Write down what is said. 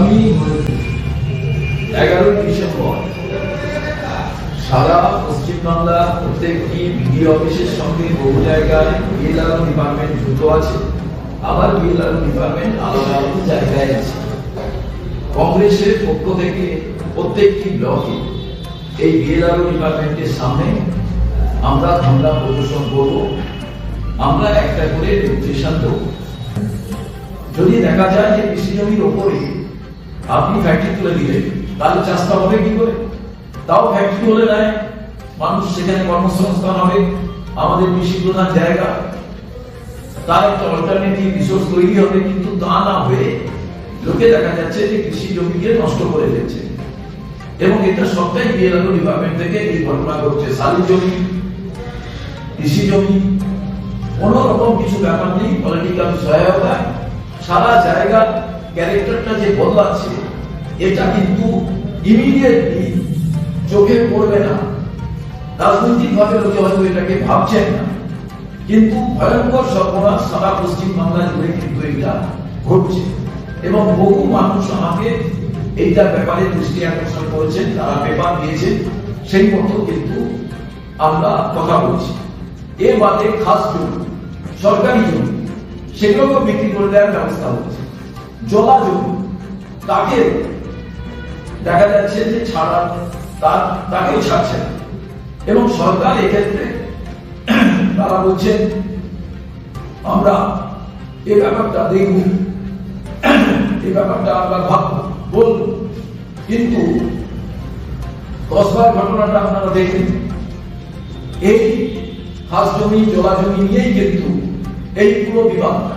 আগামী এগারোই ডিসেম্বর, সারা পশ্চিমবাংলা প্রত্যেকটি বিডিও অফিসের সঙ্গে বহু জায়গায় বিএলআর ডিপার্টমেন্ট যুক্ত আছে। আবার বিএলআর ডিপার্টমেন্ট আলাদা আলাদা জায়গায় আছে। কংগ্রেসের পক্ষ থেকে প্রত্যেকটি ব্লকে এই বিএলআর ডিপার্টমেন্টের সামনে আমরা ধর্ণা প্রদর্শন করব। আমরা একটা করে নির্দেশন দেবো যদি দেখা যায় যে কৃষি জমির ওপরে আপনি ফ্যাক্টরি তুলে দিলেন তাহলে চাষটা হবে কি করে? তাও ফ্যাক্টরি হলে নেয় মানুষ সেখানে কর্মসংস্থান হবে, আমাদের কৃষি প্রধান জায়গা, তার একটা অল্টারনেটিভ রিসোর্স তৈরি হবে, কিন্তু তা না হয়ে লোকে দেখা যাচ্ছে যে কৃষি জমিকে নষ্ট করে দিচ্ছে। এবং এটা সবটাই বিএলআরও ডিপার্টমেন্ট থেকে এই ঘটনা ঘটছে। শালি জমি, কৃষি জমি, কোন রকম কিছু ব্যাপার নেই পলিটিক্যাল সহায়তা, সারা জায়গার ক্যারেক্টারটা যে বদলাচ্ছে এটা কিন্তু ইমিডিয়েটলি চোখে পড়বে না। রাজনৈতিক ভাবে লোকে হয়তো এটাকে ভাবছেন না। কিন্তু ভয়ঙ্কর সর্বনাশ সারা পশ্চিম বাংলা জুড়ে কিন্তু এটা ঘটছে। এবং বহু মানুষ আমাকে এইটার ব্যাপারে দৃষ্টি আকর্ষণ করেছেন, তারা পেপার দিয়েছেন, সেই মতো কিন্তু আমরা কথা বলছি। এ বাদে খাস জমি, সরকারি জমি সেগুলোকে বিক্রি করে দেওয়ার ব্যবস্থা হচ্ছে। জমি তাকে দেখা যাচ্ছে যে ছাড়া তার তাকেও ছাড়ছে এবং সরকার এক্ষেত্রে তারা বলছেন আমরা এই ব্যাপারটা দেখব। এই ব্যাপারটা আমরা ভাববো। বলব কিন্তু কসবার ঘটনাটা আপনারা দেখেন। এই খাস জমি, জলা জমি নিয়েই কিন্তু এই পুরো বিভাগটা